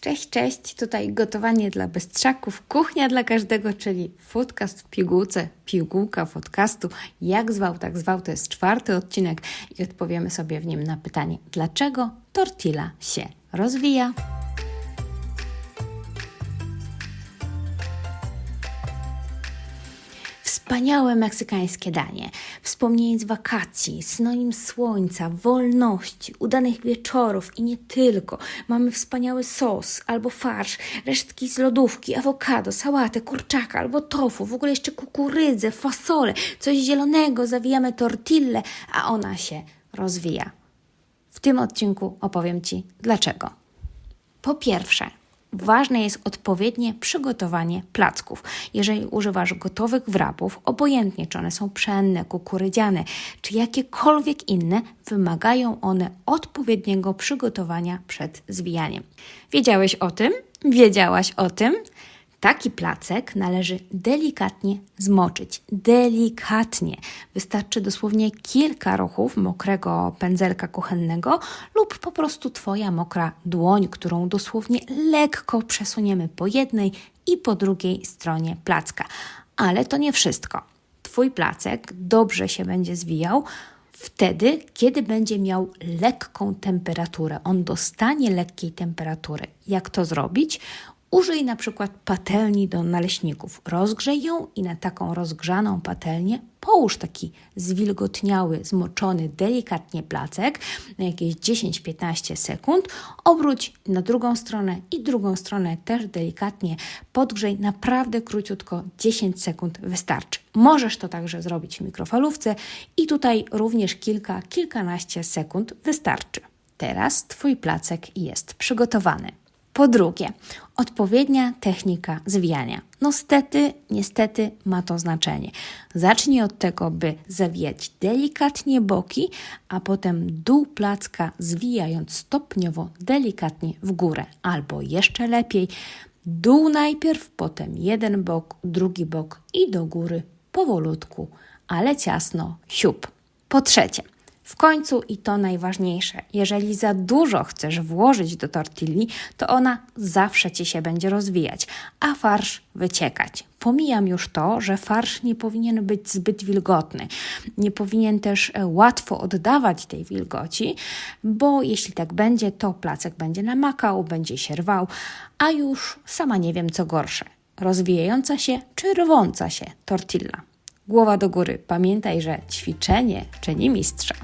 Cześć, cześć, tutaj gotowanie dla bystrzaków, kuchnia dla każdego, czyli foodcast w pigułce, pigułka podcastu, jak zwał, tak zwał, to jest czwarty odcinek i odpowiemy sobie w nim na pytanie, dlaczego tortilla się rozwija. Wspaniałe meksykańskie danie, wspomnienie z wakacji, synonim słońca, wolności, udanych wieczorów i nie tylko. Mamy wspaniały sos albo farsz, resztki z lodówki, awokado, sałatę, kurczaka albo tofu, w ogóle jeszcze kukurydzę, fasolę, coś zielonego, zawijamy tortillę, a ona się rozwija. W tym odcinku opowiem Ci dlaczego. Po pierwsze, ważne jest odpowiednie przygotowanie placków. Jeżeli używasz gotowych wrapów, obojętnie czy one są pszenne, kukurydziane, czy jakiekolwiek inne, wymagają one odpowiedniego przygotowania przed zwijaniem. Wiedziałeś o tym? Wiedziałaś o tym? Taki placek należy delikatnie zmoczyć. Delikatnie. Wystarczy dosłownie kilka ruchów mokrego pędzelka kuchennego lub po prostu Twoja mokra dłoń, którą dosłownie lekko przesuniemy po jednej i po drugiej stronie placka. Ale to nie wszystko. Twój placek dobrze się będzie zwijał wtedy, kiedy będzie miał lekką temperaturę. On dostanie lekkiej temperatury. Jak to zrobić? Użyj na przykład patelni do naleśników. Rozgrzej ją i na taką rozgrzaną patelnię połóż taki zwilgotniały, zmoczony delikatnie placek na jakieś 10-15 sekund. Obróć na drugą stronę i drugą stronę też delikatnie podgrzej. Naprawdę króciutko, 10 sekund wystarczy. Możesz to także zrobić w mikrofalówce i tutaj również kilka, kilkanaście sekund wystarczy. Teraz Twój placek jest przygotowany. Po drugie, odpowiednia technika zwijania. No stety, niestety ma to znaczenie. Zacznij od tego, by zawijać delikatnie boki, a potem dół placka zwijając stopniowo delikatnie w górę. Albo jeszcze lepiej, dół najpierw, potem jeden bok, drugi bok i do góry powolutku, ale ciasno, siup. Po trzecie, w końcu i to najważniejsze, jeżeli za dużo chcesz włożyć do tortilli, to ona zawsze ci się będzie rozwijać, a farsz wyciekać. Pomijam już to, że farsz nie powinien być zbyt wilgotny. Nie powinien też e, łatwo oddawać tej wilgoci, bo jeśli tak będzie, to placek będzie namakał, będzie się rwał, a już sama nie wiem co gorsze. Rozwijająca się czy rwąca się tortilla. Głowa do góry. Pamiętaj, że ćwiczenie czyni mistrza.